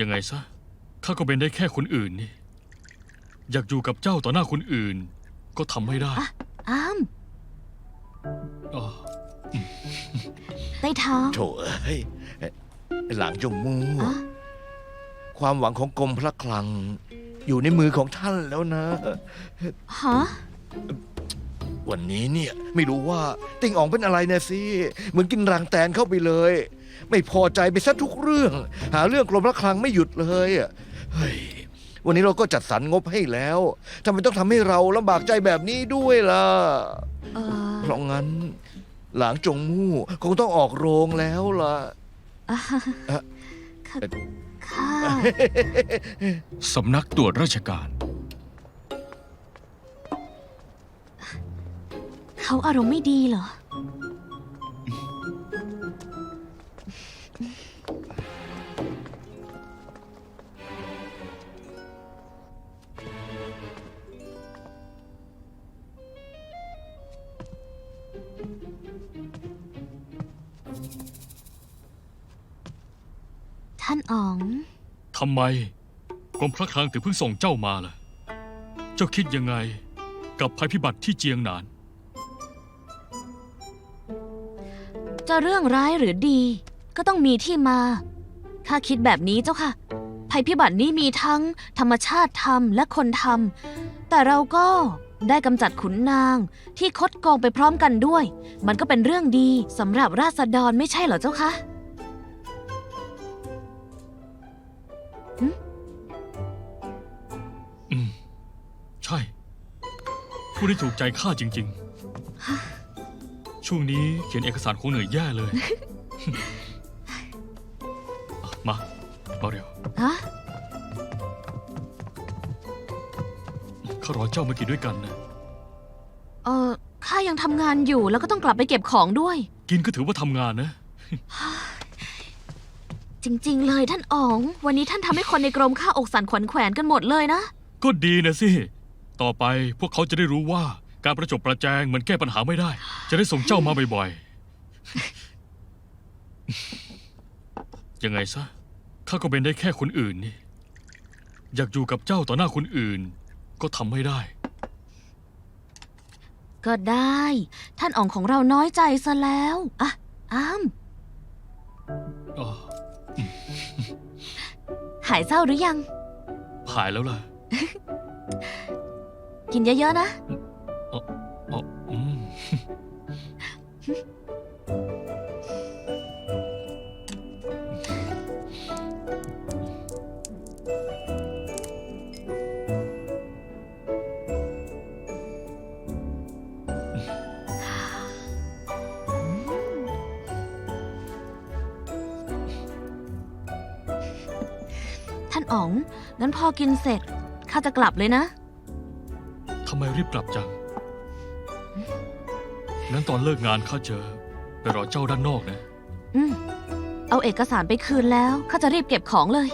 ยังไงซะข้าก็เป็นได้แค่คนอื่นนี่ อยากอยู่กับเจ้าต่อหน้าคนอื่น ก็ทำไม่ได้อ้ามอ๋อใต้เท้าโถเอ้ยหลังจงมูอ๋อความหวังของกรมพระคลัง อยู่ในมือของท่านแล้วนะ ฮะ วันนี้เนี่ยไม่รู้ว่าติ่งอ่องเป็นอะไรเนี่ยสิเหมือนกินรังแตนเข้าไปเลย ไม่พอใจไปซะทุกเรื่อง หาเรื่องกรมพระคลังไม่หยุดเลยอะเฮ้ยวันนี้เราก็จัดสรรงบให้แล้วทำไมต้องทำให้เราลำบากใจแบบนี้ด้วยล่ะเออเพราะงั้น หลางจงมู่คงต้องออกโรงแล้วล่ะอะเอ่อข้าข้าสำนักตรวจราชการ เขาอารมณ์ไม่ดีเหรอ ท่านอ๋อง ทำไมกรมพระคลังถึงเพิ่งส่งเจ้ามาล่ะ เจ้าคิดยังไงกับภัยพิบัติที่เจียงหนาน จะเรื่องร้ายหรือดี ก็ต้องมีที่มา ข้าคิดแบบนี้เจ้าค่ะ ภัยพิบัตินี้มีทั้งธรรมชาติทำและคนทำแต่เราก็ได้กำจัดขุนนางที่คดโกงไปพร้อมกันด้วย มันก็เป็นเรื่องดีสำหรับราษฎรไม่ใช่เหรอเจ้าคะอืม ใช่ ผู้ที่ถูกใจข้าจริง ๆ ช่วงนี้เขียนเอกสารคงเหนื่อยแย่เลย อะมา มาเร็วฮะข้ารอเจ้ามากินด้วยกันนะ เออข้ายังทำงานอยู่แล้วก็ต้องกลับไปเก็บของด้วย กินก็ถือว่าทำงานนะ จริง ๆ เลยท่านอ๋อง วันนี้ท่านทำให้คนในกรมข้าอกสั่นขวัญแขวนกันหมดเลยนะ ก็ดีนะสิ ต่อไปพวกเขาจะได้รู้ว่า การประจบประแจงมันแก้ปัญหาไม่ได้ จะได้ส่งเจ้ามาบ่อยๆ ยังไงซะข้าก็เป็นได้แค่คนอื่นนี่ อยากอยู่กับเจ้าต่อหน้าคนอื่น ก็ทำไม่ได้ ก็ได้ ท่านอ๋องของเราน้อยใจซะแล้วอะอ้ามอ๋อหายเศร้าหรือยังหายแล้วล่ะ กินเยอะๆนะ ท่านอ๋องงั้นพอกินเสร็จข้าจะกลับเลยนะ ทำไมรีบกลับจัง งั้นตอนเลิกงานข้าเจอไปรอเจ้าด้านนอกนะ อืม เอาเอกสารไปคืนแล้ว ข้าจะรีบเก็บของเลย